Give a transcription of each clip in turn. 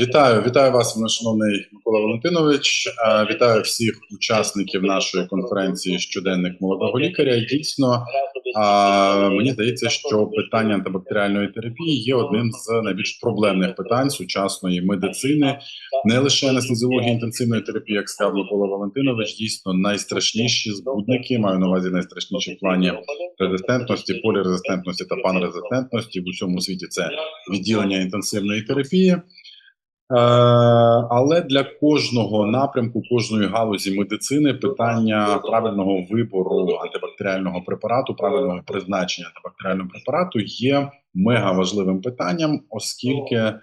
Вітаю, вітаю вас, шановний Микола Валентинович. Вітаю всіх учасників нашої конференції щоденник молодого лікаря. Дійсно, мені здається, що питання антибактеріальної терапії є одним з найбільш проблемних питань сучасної медицини, не лише анестезіології інтенсивної терапії, як сказав Микола Валентинович. Дійсно, найстрашніші збудники маю на увазі найстрашніші в плані резистентності, полірезистентності та панрезистентності в усьому світі. Це відділення інтенсивної терапії. Е, Але для кожного напрямку, кожної галузі медицини питання правильного вибору антибактеріального препарату, правильного призначення антибактеріального препарату є мега важливим питанням, оскільки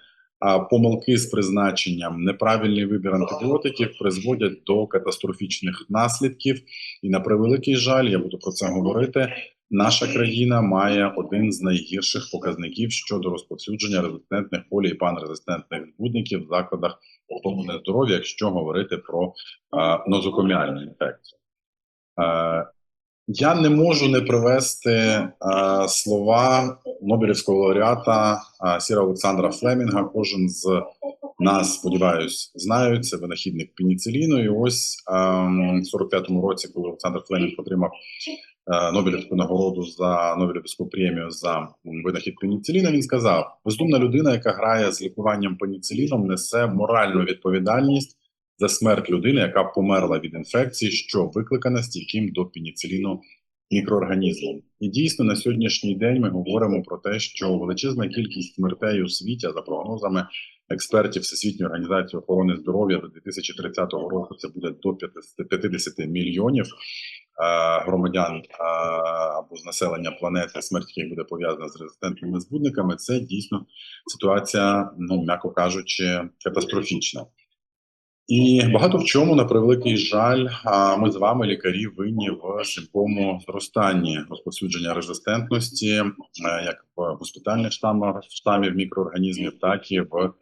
помилки з призначенням, неправильний вибір антибіотиків призводять до катастрофічних наслідків. І на превеликий жаль, я буду про це говорити. Наша країна має один з найгірших показників щодо розповсюдження резистентних полі і панрезистентних збудників в закладах охорони здоров'я, якщо говорити про а, нозокоміальну інфекцію. А, я не можу не привести а, слова Нобелівського лауреата а, Сіра Олександра Флемінга. Кожен з нас, сподіваюсь, знають це винахідник пеніциліну. І ось а, в 45-му році, коли Олександр Флемінг отримав е, Нобелівську нагороду за Нобелівську премію за винахід пеніциліна, він сказав: бездумна людина, яка грає з лікуванням пеніциліном, несе моральну відповідальність за смерть людини, яка померла від інфекції, що викликана стійким до пеніциліну мікроорганізмом. І дійсно на сьогоднішній день ми говоримо про те, що величезна кількість смертей у світі, за прогнозами експертів Всесвітньої організації охорони здоров'я до 2030 року це буде до 50 50 мільйонів е, громадян е, або з населення планети, смерть яких буде пов'язана з резистентними збудниками. Це дійсно ситуація, ну м'яко кажучи, катастрофічна. І багато в чому, на превеликий жаль, ми з вами, лікарі, винні в стрімкому зростанні розповсюдження резистентності, е, як в госпітальних штамах штамів мікроорганізмів, так і в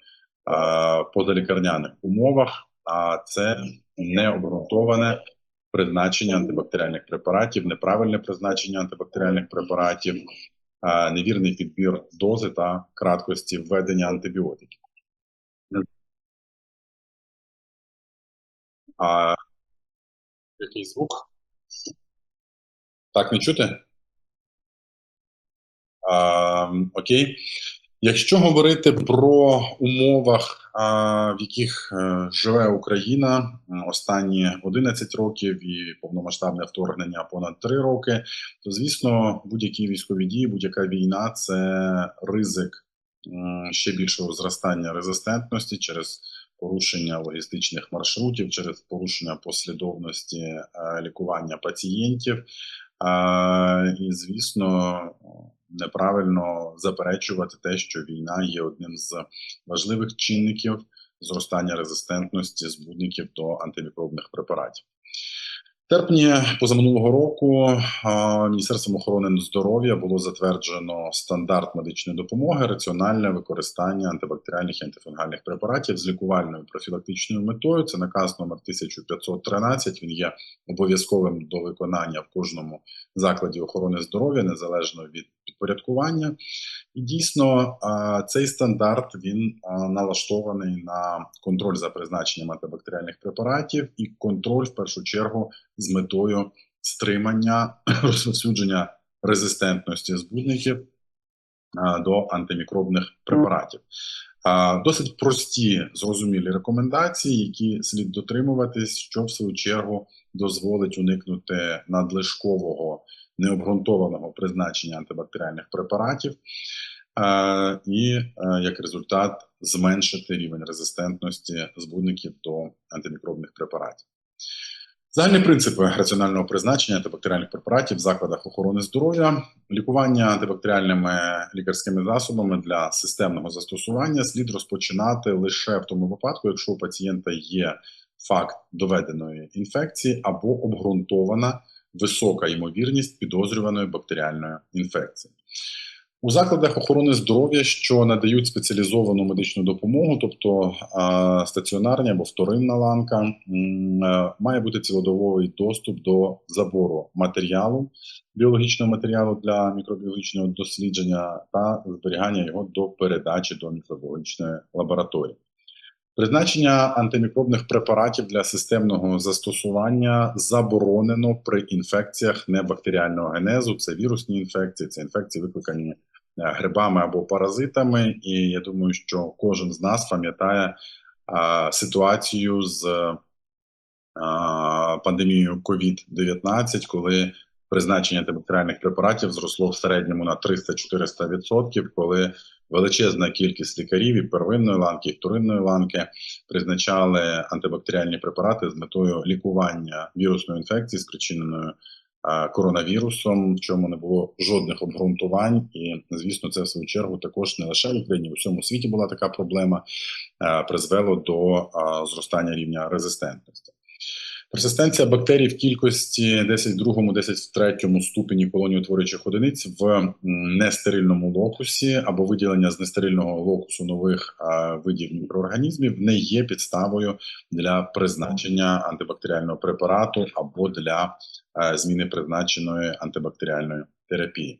позалікарняних умовах. А це необґрунтоване призначення антибактеріальних препаратів, неправильне призначення антибактеріальних препаратів, невірний підбір дози та краткості введення антибіотиків. А який звук? Так, не чути? А, окей. Якщо говорити про умовах, в яких е, живе Україна останні 11 років і повномасштабне вторгнення понад 3 роки, то звісно, будь-які військові дії, будь-яка війна це ризик ще більшого зростання резистентності через порушення логістичних маршрутів, через порушення послідовності е, лікування пацієнтів. І, звісно, неправильно заперечувати те, що війна є одним з важливих чинників зростання резистентності збудників до антимікробних препаратів. Терпні позаминулого року Міністерством охорони здоров'я було затверджено стандарт медичної допомоги, раціональне використання антибактеріальних і антифунгальних препаратів з лікувальною профілактичною метою. Це наказ номер 1513. Він є обов'язковим до виконання в кожному закладі охорони здоров'я незалежно від підпорядкування. І дійсно цей стандарт він налаштований на контроль за призначенням антибактеріальних препаратів і контроль в першу чергу з метою стримання розповсюдження резистентності збудників до антимікробних препаратів. Досить прості зрозумілі рекомендації, які слід дотримуватись, що в свою чергу дозволить уникнути надлишкового необґрунтованого призначення антибактеріальних препаратів, е, і е, як результат зменшити рівень резистентності збудників до антимікробних препаратів. Загальні принципи раціонального призначення антибактеріальних препаратів в закладах охорони здоров'я, лікування антибактеріальними лікарськими засобами для системного застосування слід розпочинати лише в тому випадку, якщо у пацієнта є факт доведеної інфекції або обґрунтована висока ймовірність підозрюваної бактеріальної інфекції. У закладах охорони здоров'я, що надають спеціалізовану медичну допомогу, тобто а, стаціонарні або вторинна ланка, е, має бути цілодобовий доступ до забору матеріалу, біологічного матеріалу для мікробіологічного дослідження та зберігання його до передачі до мікробіологічної лабораторії. Призначення антимікробних препаратів для системного застосування заборонено при інфекціях небактеріального генезу. Це вірусні інфекції, це інфекції, викликані е, грибами або паразитами. І я думаю, що кожен з нас пам'ятає ситуацію з а, пандемією COVID-19, коли призначення антибактеріальних препаратів зросло в середньому на 300-400%, коли величезна кількість лікарів і первинної ланки, і вторинної ланки призначали антибактеріальні препарати з метою лікування вірусної інфекції, спричиненої коронавірусом, в чому не було жодних обґрунтувань. І звісно, це в свою чергу також не лише в Україні, в усьому світі була така проблема, призвело до зростання рівня резистентності. Персистенція бактерій в кількості 10 в другому, 10 в третьому ступені колоніутворюючих одиниць в нестерильному локусі або виділення з нестерильного локусу нових видів мікроорганізмів не є підставою для призначення антибактеріального препарату або для е, зміни призначеної антибактеріальної терапії.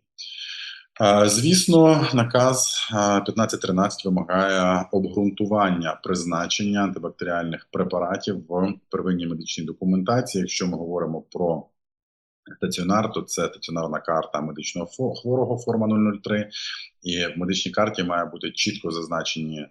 Звісно, наказ е, 1513 вимагає обґрунтування призначення антибактеріальних препаратів в первинній медичній документації. Якщо ми говоримо про стаціонар, то це стаціонарна карта медичного хворого форма 003. І в медичній карті має бути чітко зазначені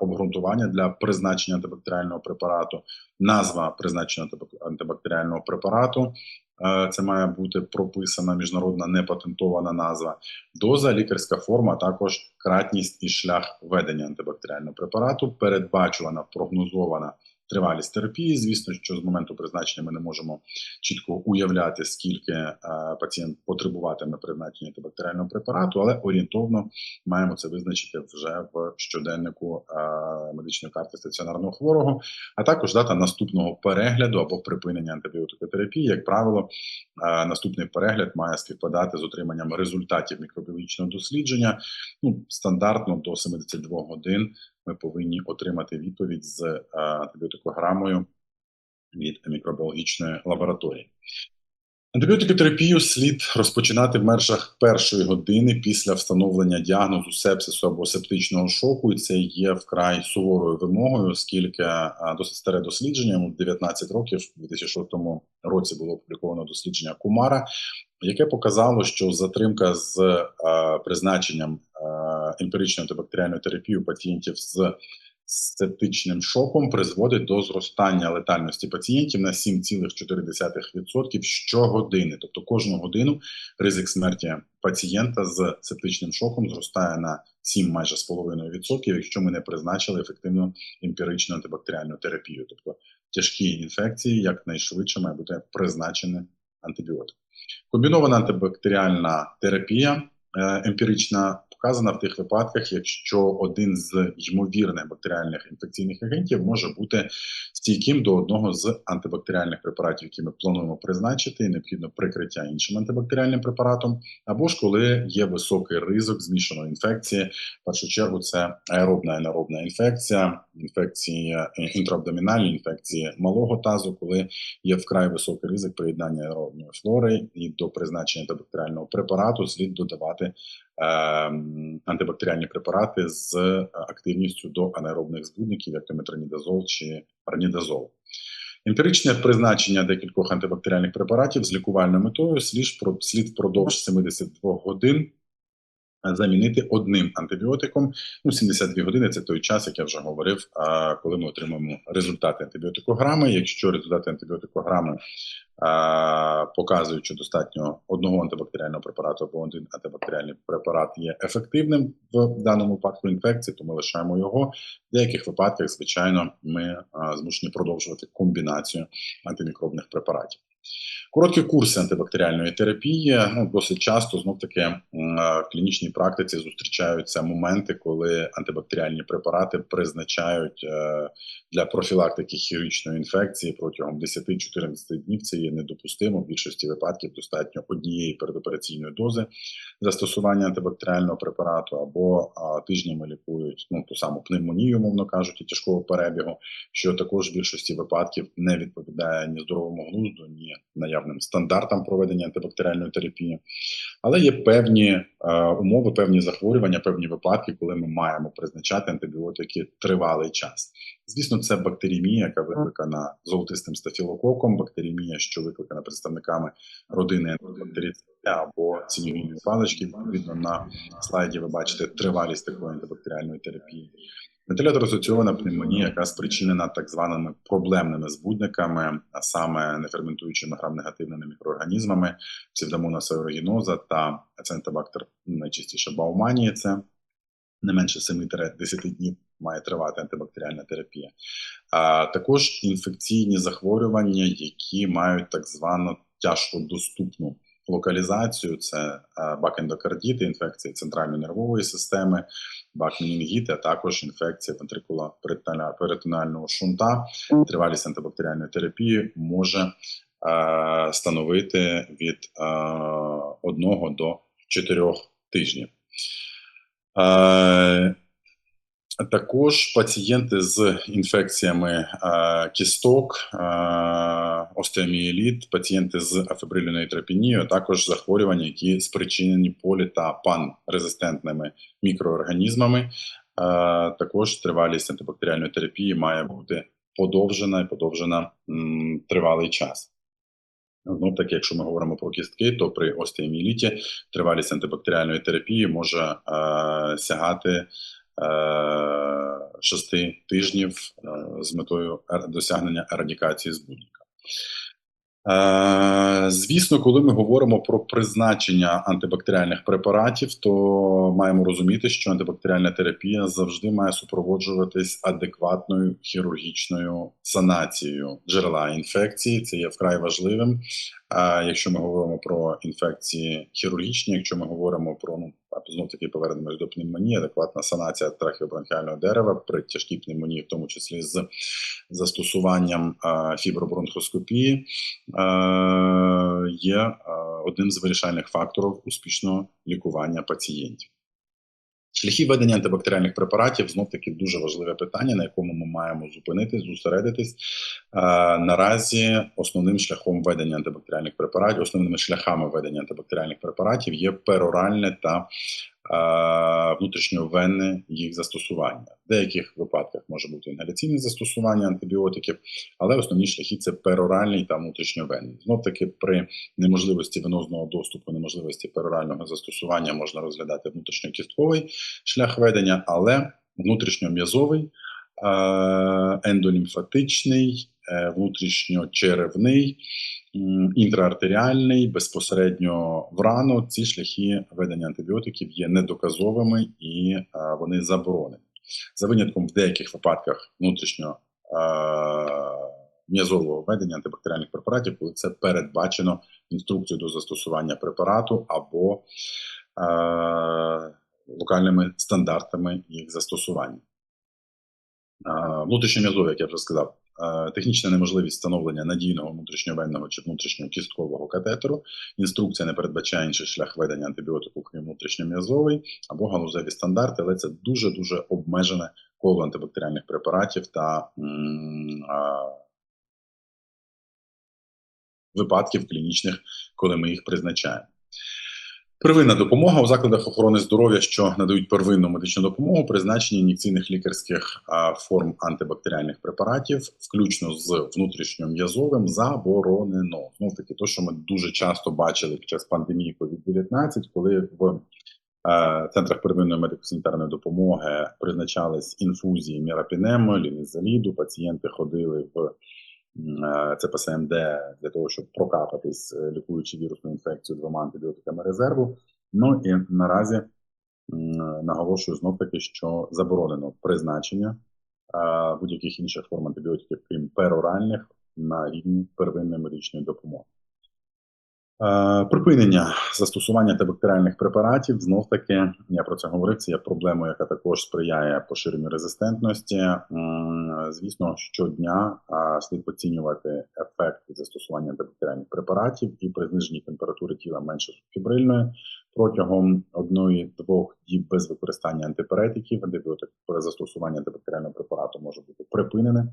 обґрунтування для призначення антибактеріального препарату, назва призначення антибак- антибактеріального препарату. Е, Це має бути прописана міжнародна непатентована назва, доза, лікарська форма, також кратність і шлях ведення антибактеріального препарату, передбачувана прогнозована тривалість терапії. Звісно, що з моменту призначення ми не можемо чітко уявляти, скільки е, пацієнт потребуватиме призначення антибактеріального препарату, але орієнтовно маємо це визначити вже в щоденнику е, медичної карти стаціонарного хворого, а також дата наступного перегляду або припинення антибіотикотерапії. Як правило, е, наступний перегляд має співпадати з отриманням результатів мікробіологічного дослідження. Ну, стандартно до 72 годин ми повинні отримати відповідь з е, антибіотикограмою від мікробіологічної лабораторії. Антибіотикотерапію слід розпочинати в межах першої години після встановлення діагнозу сепсису або септичного шоку, і це є вкрай суворою вимогою, оскільки е, досить старе дослідження, йому 19 років, у 2006 році було опубліковано дослідження Кумара, яке показало, що затримка з е, призначенням е, емпіричної антибактеріальної терапії у пацієнтів з септичним шоком призводить до зростання летальності пацієнтів на 7,4% щогодини. Тобто кожну годину ризик смерті пацієнта з септичним шоком зростає на 7 майже з половиною відсотків, якщо ми не призначили ефективну емпіричну антибактеріальну терапію. Тобто тяжкі інфекції якнайшвидше має бути призначений антибіотик. Комбінована антибактеріальна терапія е, емпірична показана в тих випадках, якщо один з ймовірних бактеріальних інфекційних агентів може бути стійким до одного з антибактеріальних препаратів, які ми плануємо призначити, і необхідно прикриття іншим антибактеріальним препаратом, або ж коли є високий ризик змішаної інфекції. В першу чергу це аеробна і анаеробна інфекція, інфекції е, інтраабдомінальні, інфекції малого тазу, коли є вкрай високий ризик приєднання аеробної флори, і до призначення антибактеріального препарату слід додавати ем, антибактеріальні препарати з е, активністю до анаеробних збудників, як метронідазол чи арнідазол. Емпіричне призначення декількох антибактеріальних препаратів з лікувальною метою слід, про- слід впродовж 72 годин е, замінити одним антибіотиком. Ну, 72 години це той час, як я вже говорив, коли ми отримаємо результати антибіотикограми. Якщо результати антибіотикограми показують, що достатньо одного антибактеріального препарату або один антибактеріальний препарат є ефективним в даному випадку інфекції, то ми лишаємо його. В деяких випадках, звичайно, ми змушені продовжувати комбінацію антимікробних препаратів. Короткі курси антибактеріальної терапії ну, досить часто знов таки в клінічній практиці зустрічаються моменти, коли антибактеріальні препарати призначають е, для профілактики хірургічної інфекції протягом 10-14 днів. Це є недопустимо. В більшості випадків достатньо однієї передопераційної дози застосування антибактеріального препарату або тижнями лікують ну ту саму пневмонію, мовно кажучи, тяжкого перебігу, що також в більшості випадків не відповідає ні здоровому глузду, ні наявним стандартам проведення антибактеріальної терапії, але є певні е, умови, певні захворювання, певні випадки, коли ми маємо призначати антибіотики тривалий час. Звісно, це бактеріемія, яка викликана золотистим стафілококом, бактеріемія, що викликана представниками родини або цінювільної палички. Відповідно, на слайді ви бачите тривалість такої антибактеріальної терапії. Вентилятор асоційована пневмонія, яка спричинена так званими проблемними збудниками, а саме неферментуючими грам-негативними мікроорганізмами, псевдомонас аерогіноза та ацентобактер, найчастіше бауманії. Це не менше 7-10 днів має тривати антибактеріальна терапія. А також інфекційні захворювання, які мають так звану тяжко доступну локалізацію: це бакендокардіти, інфекції центральної нервової системи, бакменінгіти, а також інфекція вентрикула перитонального шунта. Тривалість антибактеріальної терапії може становити від 1 до 4 тижнів. Також пацієнти з інфекціями е, кісток, е, остеоміеліт, пацієнти з афебриліною тропінією, також захворювання, які спричинені полі та панрезистентними мікроорганізмами. Е, також тривалість антибактеріальної терапії має бути подовжена і подовжена м, тривалий час. Ну, так, якщо ми говоримо про кістки, то при остеоміеліті тривалість антибактеріальної терапії може е, сягати шести тижнів е, з метою досягнення ерадікації збудника. Е, звісно, коли ми говоримо про призначення антибактеріальних препаратів, то маємо розуміти, що антибактеріальна терапія завжди має супроводжуватись адекватною хірургічною санацією джерела інфекції. Це є вкрай важливим. А якщо ми говоримо про інфекції хірургічні, якщо ми говоримо про ну знов таки повернемось до пневмонії, адекватна санація трахеобронхіального дерева при тяжкій пневмонії, в тому числі з застосуванням фібробронхоскопії, є одним з вирішальних факторів успішного лікування пацієнтів. Шляхи ведення антибактеріальних препаратів знов таки дуже важливе питання, на якому ми маємо зупинитись, зосередитись. Наразі основним шляхом ведення антибактеріальних препаратів, основними шляхами ведення антибактеріальних препаратів є пероральне та внутрішньовенне їх застосування. В деяких випадках може бути інгаляційне застосування антибіотиків, але основні шляхи це пероральний та внутрішньовенний. Знов таки, при неможливості венозного доступу, неможливості перорального застосування можна розглядати внутрішньокістковий шлях ведення, але внутрішньом'язовий, ендолімфатичний, е, внутрішньочеревний інтраартеріальний, безпосередньо в рану ці шляхи ведення антибіотиків є недоказовими і вони заборонені. За винятком в деяких випадках внутрішньо м'язового ведення антибактеріальних препаратів, коли це передбачено інструкцією до застосування препарату або локальними стандартами їх застосування. Внутрішньом'язові, як я вже сказав, Е, технічна неможливість встановлення надійного внутрішньовенного чи внутрішнього кісткового катетеру. Інструкція не передбачає інший шлях ведення антибіотику, крім внутрішньом'язовий або галузеві стандарти, але це дуже дуже обмежене коло антибактеріальних препаратів та випадків клінічних, коли ми їх призначаємо. Первинна допомога у закладах охорони здоров'я, що надають первинну медичну допомогу, призначення ін'єкційних лікарських форм антибактеріальних препаратів, включно з внутрішньом'язовим, заборонено. Знов таки, то, що ми дуже часто бачили під час пандемії COVID-19, коли в центрах первинної медико-санітарної допомоги призначались інфузії мірапінему, лінізаліду, пацієнти ходили в це ПСМД для того, щоб прокапатись, е, лікуючи вірусну інфекцію двома антибіотиками резерву. Ну і наразі наголошую знов таки, що заборонено призначення будь-яких інших форм антибіотиків, крім пероральних, на рівні первинної медичної допомоги. Е, припинення застосування антибактеріальних препаратів знов таки я про це говорив. Це є проблема, яка також сприяє поширенню резистентності. Звісно, щодня слід оцінювати ефект застосування антибактеріальних препаратів і при зниженні температури тіла менше фібрильної протягом одної-двох діб без використання антипиретиків, антибіотик при застосуванні антибактеріального препарату може бути припинене.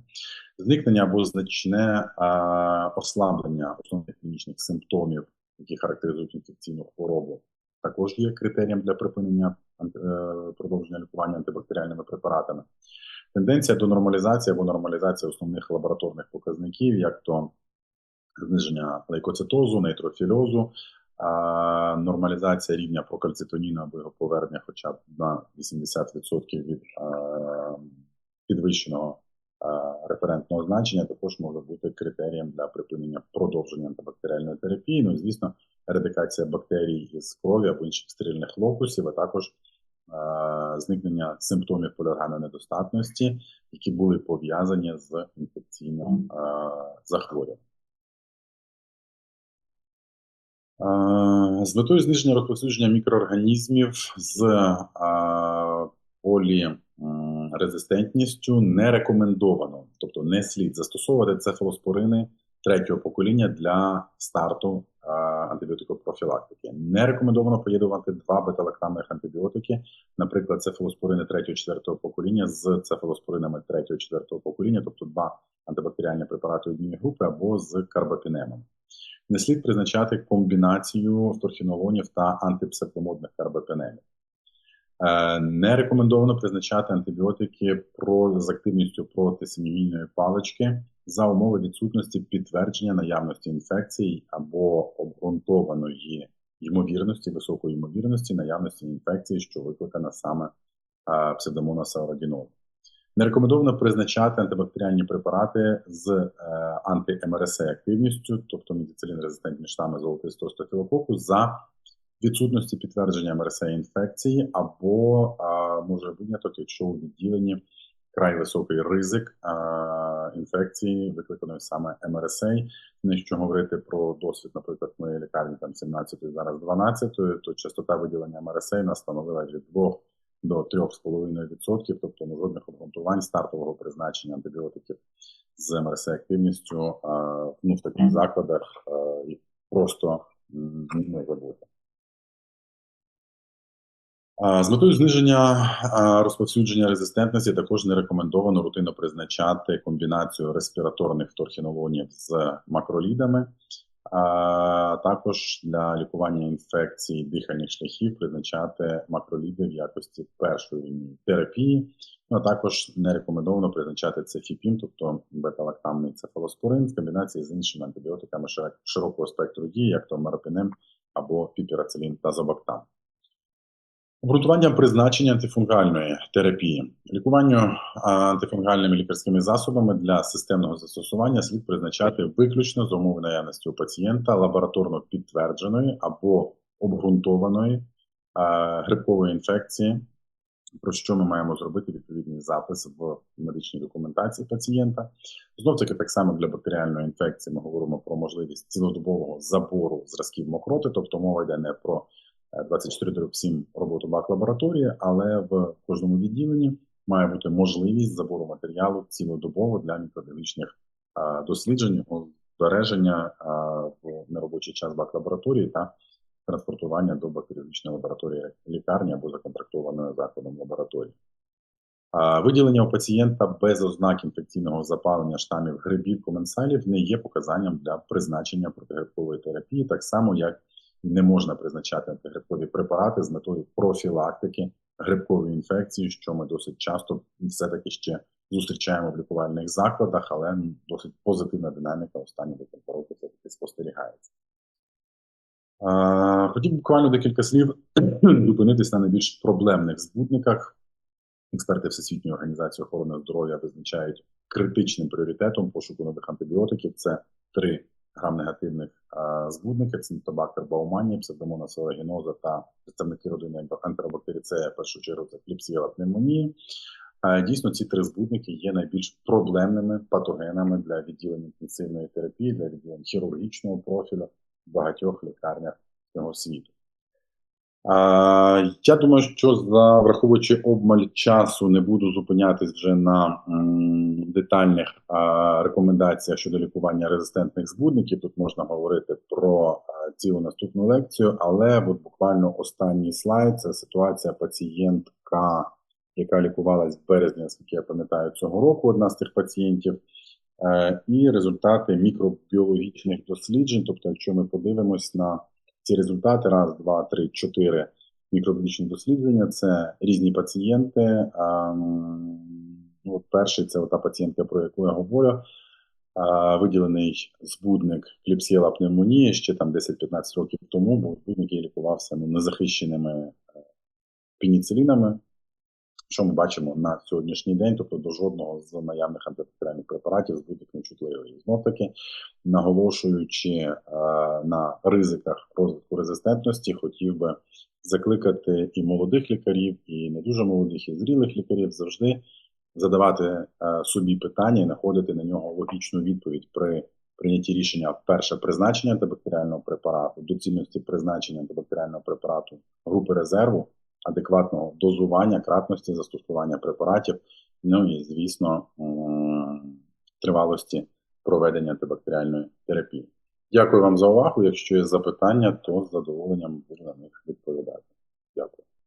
Зникнення або значне а, ослаблення основних клінічних симптомів, які характеризують інфекційну хворобу, також є критерієм для припинення анти- е, продовження лікування антибактеріальними препаратами. Тенденція до нормалізації або нормалізація основних лабораторних показників, як то зниження лейкоцитозу, нейтрофільозу, нормалізація рівня прокальцитоніну або його повернення хоча б на 80% від а, підвищеного а, референтного значення, також може бути критерієм для припинення продовження антибактеріальної терапії. Ну і звісно, ерадикація бактерій із крові або інших стерильних локусів, а також а, зникнення симптомів поліорганної недостатності, які були пов'язані з інфекційним захворюванням. З метою зниження розповсюдження мікроорганізмів з полірезистентністю не рекомендовано, тобто не слід застосовувати цефалоспорини третього покоління для старту антибіотикопрофілактики. Не рекомендовано поєднувати два бета-лактамних антибіотики, наприклад, цефалоспорини 3-4 покоління з цефалоспоринами 3-4 покоління, тобто два антибактеріальні препарати однієї групи або з карбапінемом. Не слід призначати комбінацію фторхінолонів та антипсевдомодних карбапенемів. Е, Не рекомендовано призначати антибіотики з активністю проти семімійної палички за умови відсутності підтвердження наявності інфекції або обґрунтованої ймовірності, високої ймовірності наявності інфекції, що викликана саме е, псевдомонас аерогінозу. Не рекомендовано призначати антибактеріальні препарати з е, анти-МРСА активністю, тобто медицилін-резистентні штами золотистого стафілококу, за відсутності підтвердження МРСА інфекції, або а, може виняток, якщо у відділенні край високий ризик а, інфекції, викликаної саме МРСА. Якщо говорити про досвід, наприклад, моєї лікарні там 17 зараз 12, то частота виділення МРСА нас становила від 2 до 3,5%, тобто ну, жодних обґрунтувань стартового призначення антибіотиків з МРС активністю ну, в таких закладах їх просто не може бути. А, З метою зниження розповсюдження резистентності також не рекомендовано рутинно призначати комбінацію респіраторних фторхінолонів з макролідами. А також для лікування інфекцій дихальних шляхів призначати макроліди в якості першої терапії. Ну, а також не рекомендовано призначати цефіпін, тобто бета-лактамний цефалоспорин в комбінації з іншими антибіотиками широкого спектру дії, як то марапінем або піпірацилін та зобактам. Обґрунтування призначення антифунгальної терапії. Лікуванню антифунгальними лікарськими засобами для системного застосування слід призначати виключно за умови наявності у пацієнта лабораторно підтвердженої або обґрунтованої грибкової інфекції, про що ми маємо зробити відповідний запис в медичній документації пацієнта. Знов таки, так само для бактеріальної інфекції ми говоримо про можливість цілодобового забору зразків мокроти, тобто мова йде не про е, 24 7 роботу бак-лабораторії, але в кожному відділенні має бути можливість забору матеріалу цілодобово для мікробіологічних е, досліджень, збереження е, в неробочий час бак-лабораторії та транспортування до бактеріологічної лабораторії лікарні або законтрактованої закладом лабораторії. Виділення у пацієнта без ознак інфекційного запалення штамів грибів коменсалів не є показанням для призначення протигрибкової терапії, так само як не можна призначати антигрибкові препарати з метою профілактики грибкової інфекції, що ми досить часто все-таки ще зустрічаємо в лікувальних закладах, але досить позитивна динаміка останні декілька років все-таки спостерігається. Хотів буквально декілька слів зупинитись на найбільш проблемних збутниках. Експерти Всесвітньої організації охорони здоров'я визначають критичним пріоритетом пошуку нових антибіотиків. Це три грам-негативних а, збудники: це тобактер бауманії, псевдомонас аерuginosa та представники родини ентеробактеріцея, в першу чергу це кліпсіла пневмонія. Дійсно, ці три збудники є найбільш проблемними патогенами для відділення інтенсивної терапії, для відділення хірургічного профілю в багатьох лікарнях цього світу. Я думаю, що за враховуючи обмаль часу, не буду зупинятись вже на детальних рекомендаціях щодо лікування резистентних збудників. Тут можна говорити про цілу наступну лекцію, але от буквально останній слайд це ситуація пацієнтка, яка лікувалась в березні, наскільки я пам'ятаю, цього року. Одна з тих пацієнтів. Е, і результати мікробіологічних досліджень. Тобто, якщо ми подивимось на ці результати, раз, два, три, чотири мікробіологічні дослідження, це різні пацієнти. Ем, ну, От перший це та пацієнтка, про яку я говорю. е, Виділений збудник кліпсіела пневмонії ще там 10-15 років тому, був збудник, який лікувався ну, незахищеними е, пеніцилінами, що ми бачимо на сьогоднішній день, тобто до жодного з наявних антибактеріальних препаратів збудник не чутливий. Знов таки, наголошуючи е, на ризиках розвитку резистентності, хотів би закликати і молодих лікарів, і не дуже молодих, і зрілих лікарів завжди задавати е, собі питання і знаходити на нього логічну відповідь при прийнятті рішення. Перше призначення антибактеріального препарату, доцільності призначення антибактеріального препарату групи резерву, адекватного дозування, кратності застосування препаратів, ну і звісно тривалості проведення антибактеріальної терапії. Дякую вам за увагу. Якщо є запитання, то з задоволенням буду на них відповідати. Дякую.